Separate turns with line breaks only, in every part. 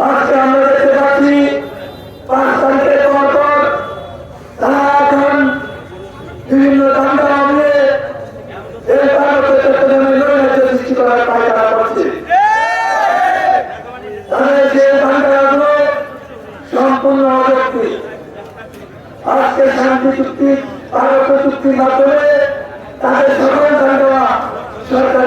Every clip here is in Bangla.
আজকে আমরা দেখতে পাচ্ছি পাঁচ তারিখের পর পর তারা এখন বিভিন্ন দাঙ্গা মামলে এই ভারতের চট্টগ্রামে নৈরাজ্য সৃষ্টি করার পায়তারা করছে। তাদের যে দাঙ্গাগুলো সম্পূর্ণ অযৌক্তিক। আজকে শান্তি চুক্তি ভারত চুক্তির মাধ্যমে তাদের সকল দাঙ্গা সরকার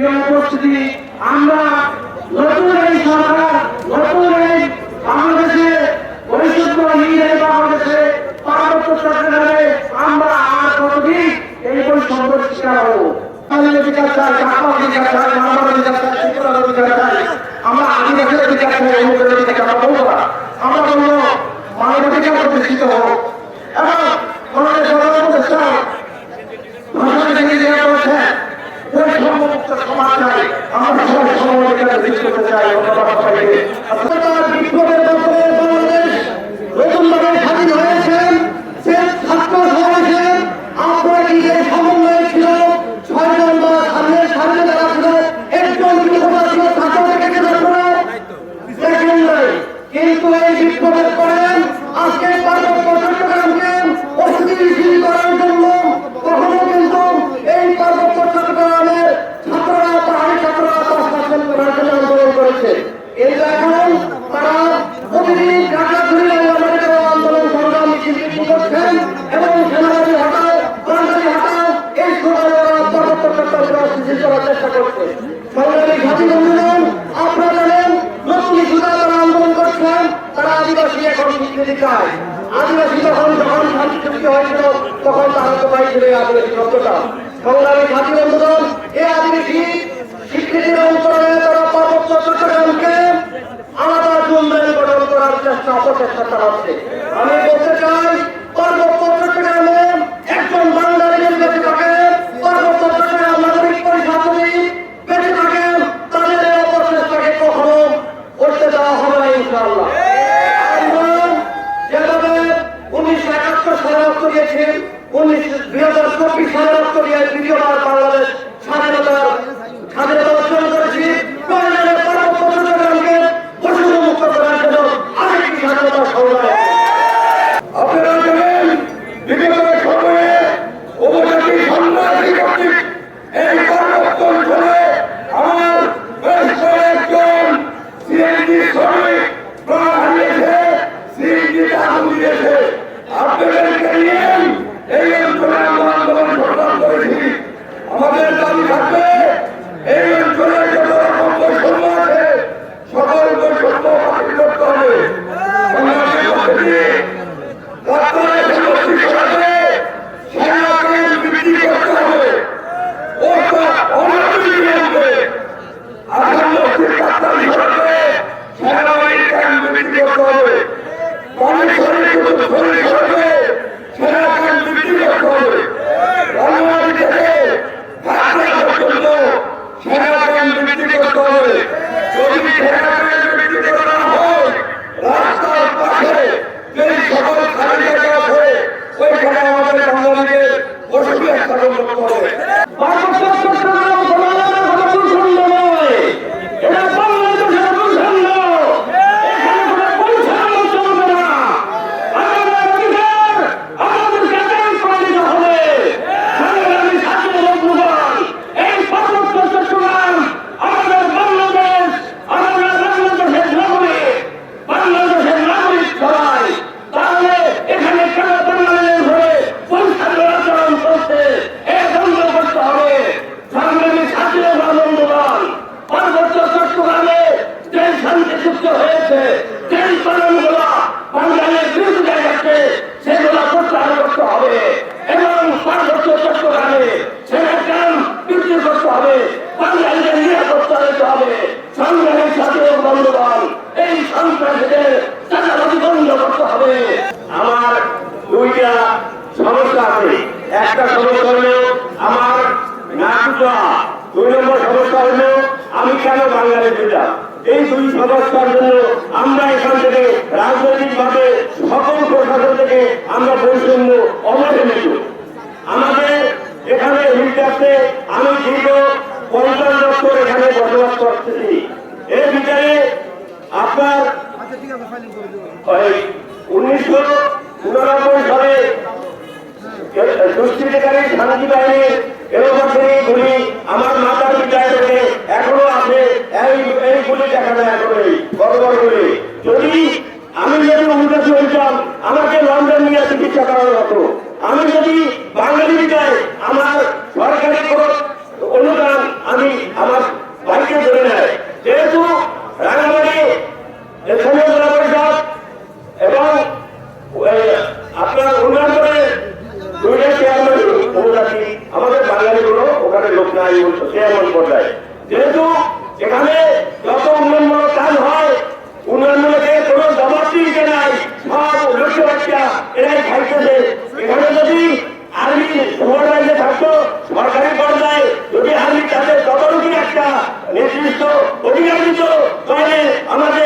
প্রিয় উপস্থিতি আমরা নতুন এই সরকার, নতুন এই বাংলাদেশে বৈষম্যহীন এই বাংলাদেশে পার্বত্য চট্টগ্রামে আমরা আর কতদিন এই বৈষম্যের শিকার অধিকার চাই ত্রিপুরার অধিকার চাই আমরা আদিবাসীর অধিকার চাই অমুকের অধিকার আমরা বলব না আমরা বলব মানব অধিকার প্রতিষ্ঠিত হোক এবং আমাদের জনপ্রতিষ্ঠা ভাষা থেকে যে বলছেন বৈষম্যমুক্ত সমাজ চাই আমরা সবাই সমঅধিকার বৃদ্ধি করতে চাই ধন্যবাদ সবাইকে আপনার বিপ্লবের মাধ্যমে বাংলাদেশ নতুনভাবে স্বাধীন হয়েছেন সে ছাত্র হয়েছেন আপনার কি যে সমন্বয় ছিল ছয়জন বা সামনে সামনে যারা ছিল একজন বিধবা ছিল ছাত্র থেকে ছাত্র দেখেন নাই কিন্তু এই বিপ্লবের পরে আজকে পার্বত্য চট্টগ্রামকে অস্থিতিশীল করার জন্য কখনো কিন্তু এই পার্বত্য চট্টগ্রামের ছাত্ররা পাহাড়ি ছাত্ররা পাঁচ পার্সেন্ট করার জন্য আন্দোলন করেছে কিন্তু এখন তারা প্রতিদিন ঢাকা ঘুরে আমাদের আন্দোলন সংগ্রাম মিছিল মিছিল করছেন এবং সেনাবাহিনী হটাও বাঙালি হটাও এই সময় ওরা পার্বত্য চট্টগ্রাম অস্থিতিশীল করার চেষ্টা করছে সংগ্রামী ঘাটি বন্ধুগণ আপনারা জানেন নতুন সুদা তারা আন্দোলন করছেন তারা আদিবাসী এখন স্বীকৃতি চায়। আদিবাসী যখন যখন স্বীকৃতি হয়েছিল, তখন তারা তো পাইছিল এই আদিবাসী শব্দটা সংগ্রামী ঘাটি বন্ধুগণ এই আদিবাসী স্বীকৃতির অন্তরে তারা পার্বত্য চট্টগ্রামকে আলাদা জুন গঠন করার চেষ্টা, অপচেষ্টা চালাচ্ছে। আমি বলতে চাই করতে হবে। যদি বিধানের বিরুদ্ধে করা রাস্তার পাশে যদি সকল খালি আমরা বৈষম্য অবহেলিত। আমাদের এখানে হিলটাতে আমি দীর্ঘ পঞ্চাশ বছর এখানে বসবাস করতেছি। এই বিচারে আপনার উনিশশো উনানব্বই সালে দুষ্কৃতিকারী শান্তি বাহিনীর এরকম এরাই খাইতেছে এখানে যদি আর্মি সুপারভাইজে থাকতো, সরকারি পর্যায়ে যদি আর্মি তাদের তদারকির একটা নির্দিষ্ট অধিকার দিত। তাহলে আমাদের